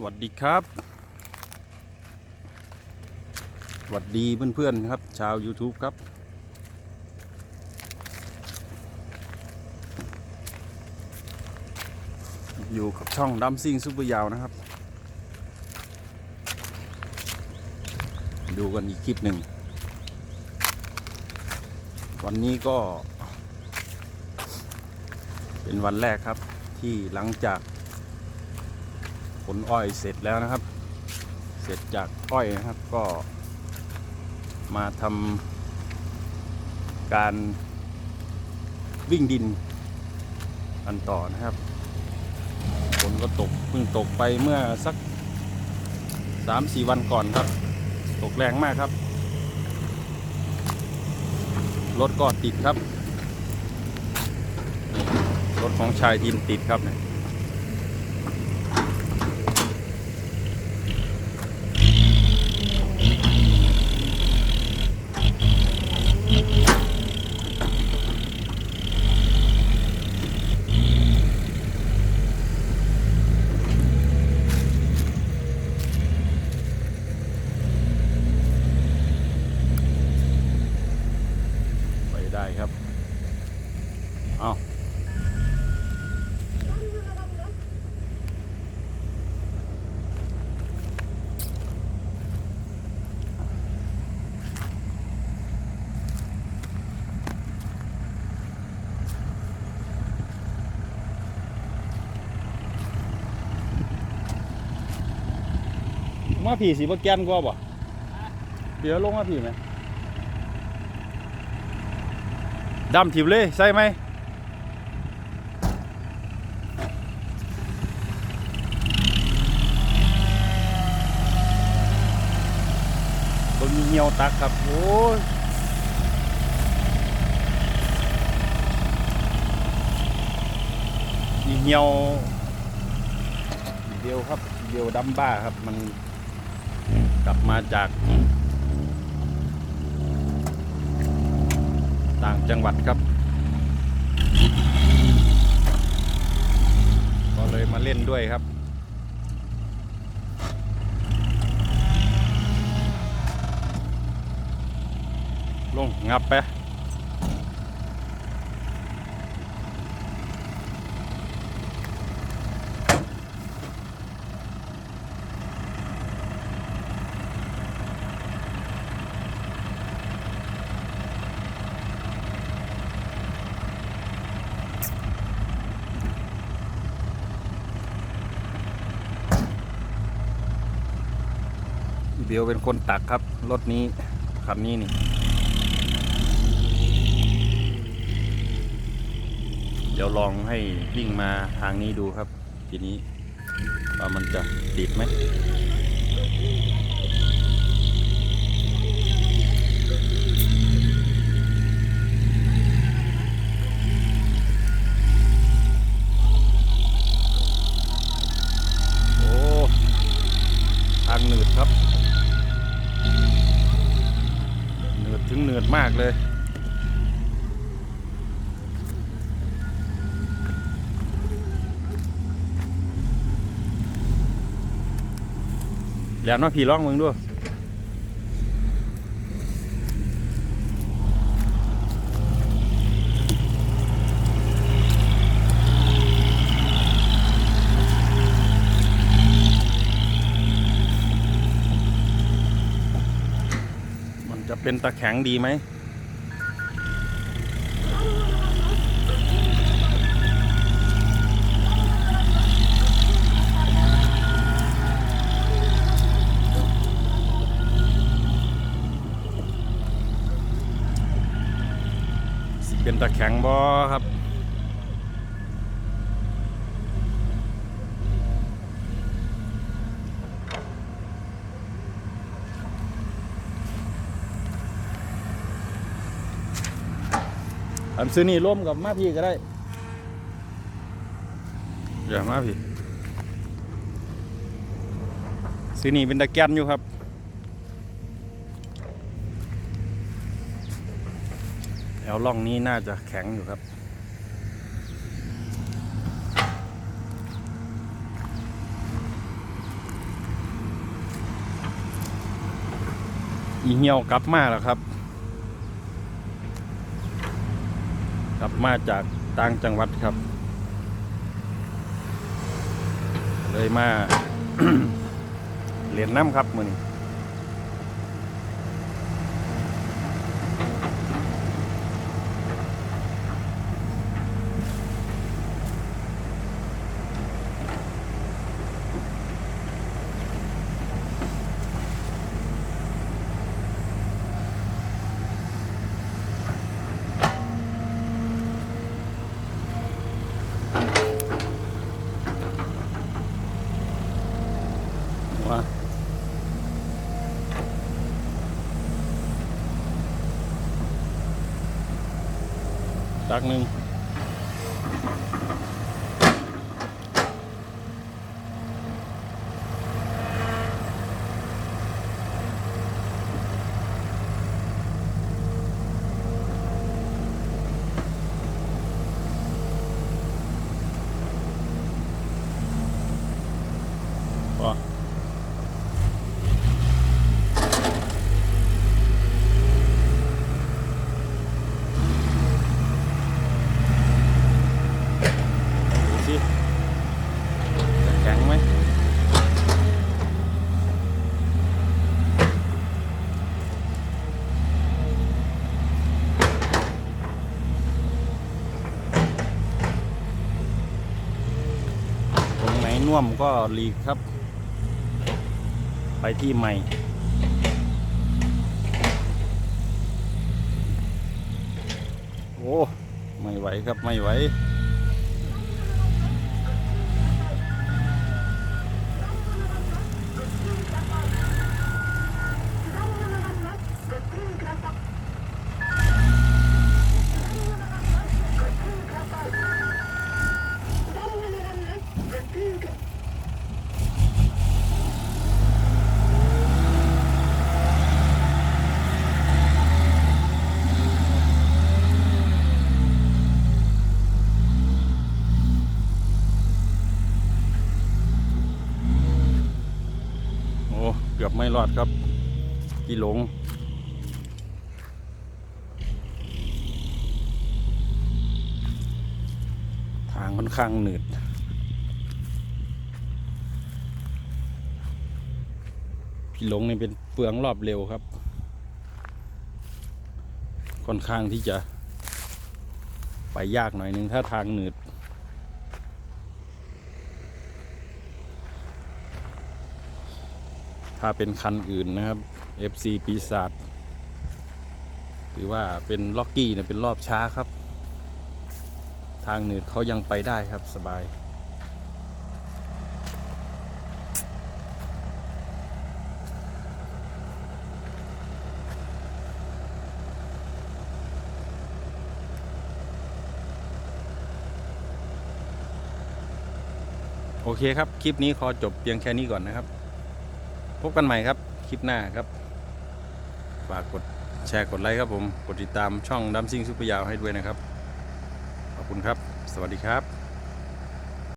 สวัสดีครับ สวัสดีเพื่อนๆครับ ชาว YouTube ครับ อยู่กับช่องดัมซิงซุปเปอร์ยาวนะครับ ดูกันอีกคลิปหนึ่ง วันนี้ก็ เป็นวันแรกครับที่หลังจาก ลอ้อยเสร็จแล้วนะครับ เสร็จจากอ้อยนะครับก็ มาทำการวิ่งดินกันต่อนะครับฝนก็ตกเพิ่งตกไปเมื่อสักสามสี่วันก่อนครับ ตกแรงมากครับ รถก็ติดครับ รถของชายทีมติดครับเนี่ย ครับเอามาผีสีบแกนกว่าบ่เดี๋ยวลงมาผีไหม ดำถิบเลยใช่ไหมบนมีเหี่ยวตักครับ โอ้ยมีเหี่ยวเดียวครับเดียวดำบ้าครับ มันกลับมาจาก ต่างจังหวัดครับ ก็เลยมาเล่นด้วยครับ ลงงับไป เดียวเป็นคนตักครับ รถนี้ คันนี้นี่เดี๋ยวลองให้วิ่งมาทางนี้ดูครับ ทีนี้ว่ามันจะติดไหมโอ้ทางหนืดครับ เหนืด ถึงเหนือดมากเลย แล้วนาะพี่ร้องมึงด้วย จะเป็นตะแข็งดีไหมเป็นตะแข็งบอครับ อันซื้อนี่ร่วมกับมาพี่ก็ได้ อย่ามาพี่ ซื้อนี่เป็นตะแกนอยู่ครับแถวล่องนี้น่าจะแข็งอยู่ครับอีเหี่ยวกลับมาแล้วครับ ครับมาจากต่างจังหวัดครับ เลยมาเหรียญน้ำครับมือนี้ ว่าตักหนึ่งพอ ดูสิจะแข็งไหมตรงไห น่วมก็หลีกครับ ไปที่ใหม่ โอ้ ไม่ไหวครับไม่ไหว ไม่รอดครับพี่หลง ทางค่อนข้างหนืดพี่หลงนี่เป็นเฟืองรอบเร็วครับ ค่อนข้างที่จะไปยากหน่อยนึงถ้าทางหนืด ถ้าเป็นคันอื่นนะครับ FC ปีศาจหรือว่าเป็นล็อกกี้เนี่ยเป็นรอบช้าครับ ทางหนืดเขายังไปได้ครับสบายโอเคครับ คลิปนี้ขอจบเพียงแค่นี้ก่อนนะครับ พบกันใหม่ครับ คลิปหน้าครับ ฝากกดแชร์กดไลค์ครับผม กดติดตามช่องดัมซิงซุปเปอร์ยาวให้ด้วยนะครับ ขอบคุณครับ สวัสดีครับ